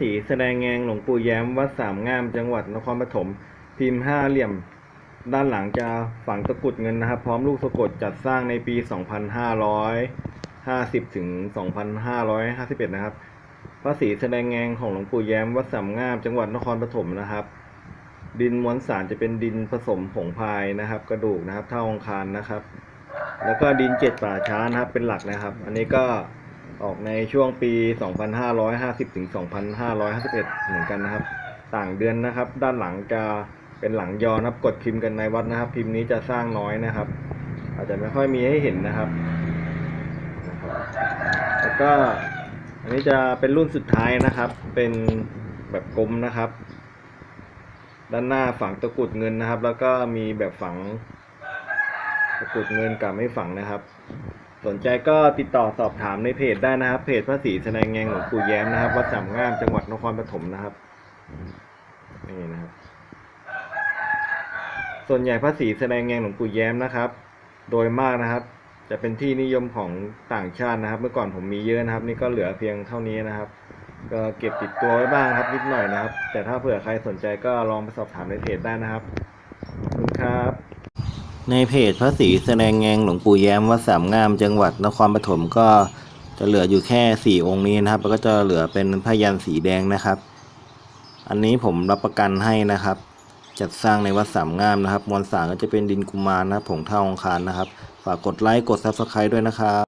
ศรีแสดงแงงหลวงปู่แย้มวัดสามงามจังหวัดนครปฐมพิมพ์ห้าเหลี่ยม ด้านหลังจะฝังตะกุดเงินนะครับ พร้อมลูกสะกดจัดสร้างในปี 2550 ถึง 2551 นะครับพระศรีแสดงแงงของหลวงปู่แย้มวัดสามงามจังหวัดนครปฐมนะครับ ดินมวลสารจะเป็นดินผสมผงพายนะครับ กระดูกนะครับเท่าองคารนะครับ แล้วก็ดินเจ็ดป่าช้านะครับเป็นหลักนะครับ อันนี้ก็ ออกในช่วงปี 2550 ถึง 2551 เหมือนกันนะครับ ต่างเดือนนะครับ ด้านหลังจะเป็นหลังยอนะครับ กดพิมพ์กันในวัดนะครับ พิมพ์นี้จะสร้างน้อยนะครับ อาจจะไม่ค่อยมีให้เห็นนะครับแล้วก็อันนี้จะเป็นรุ่นสุดท้ายนะครับ เป็นแบบกลมนะครับ ด้านหน้าฝังตะกรุดเงินนะครับ แล้วก็มีแบบฝัง ตะกุดเงินกลับไม่ฝังนะครับ สนใจก็ติดต่อสอบถามในเพจได้นะครับ เพจพระศรีแสดงแงงหลวงปู่แย้มนะครับ วัดสามงามจังหวัดนครปฐมนะครับ นี่นะครับ ส่วนใหญ่พระศรีแสดงแงงหลวงปู่แย้มนะครับ โดยมากนะครับ จะเป็นที่นิยมของต่างชาตินะครับ เมื่อก่อนผมมีเยอะนะครับ นี่ก็เหลือเพียงเท่านี้นะครับ ก็เก็บติดตัวไว้บ้างครับนิดหน่อยนะครับ แต่ถ้าเผื่อใครสนใจก็ลองไปสอบถามในเพจได้นะครับขอบคุณครับ ในเพจพระศรีแสดงแงงหลวงปู่แย้มวัดสามงามจังหวัดนครปฐมก็จะเหลืออยู่แค่สี่องค์นี้นะครับ แล้วก็จะเหลือเป็นพยันสีแดงนะครับ อันนี้ผมรับประกันให้นะครับ จัดสร้างในวัดสามงามนะครับ มวลสารก็จะเป็นดินกุมารนะครับผงเท่าองคารนะครับ ฝากกดไลค์กดซับสไครต์ด้วยนะครับ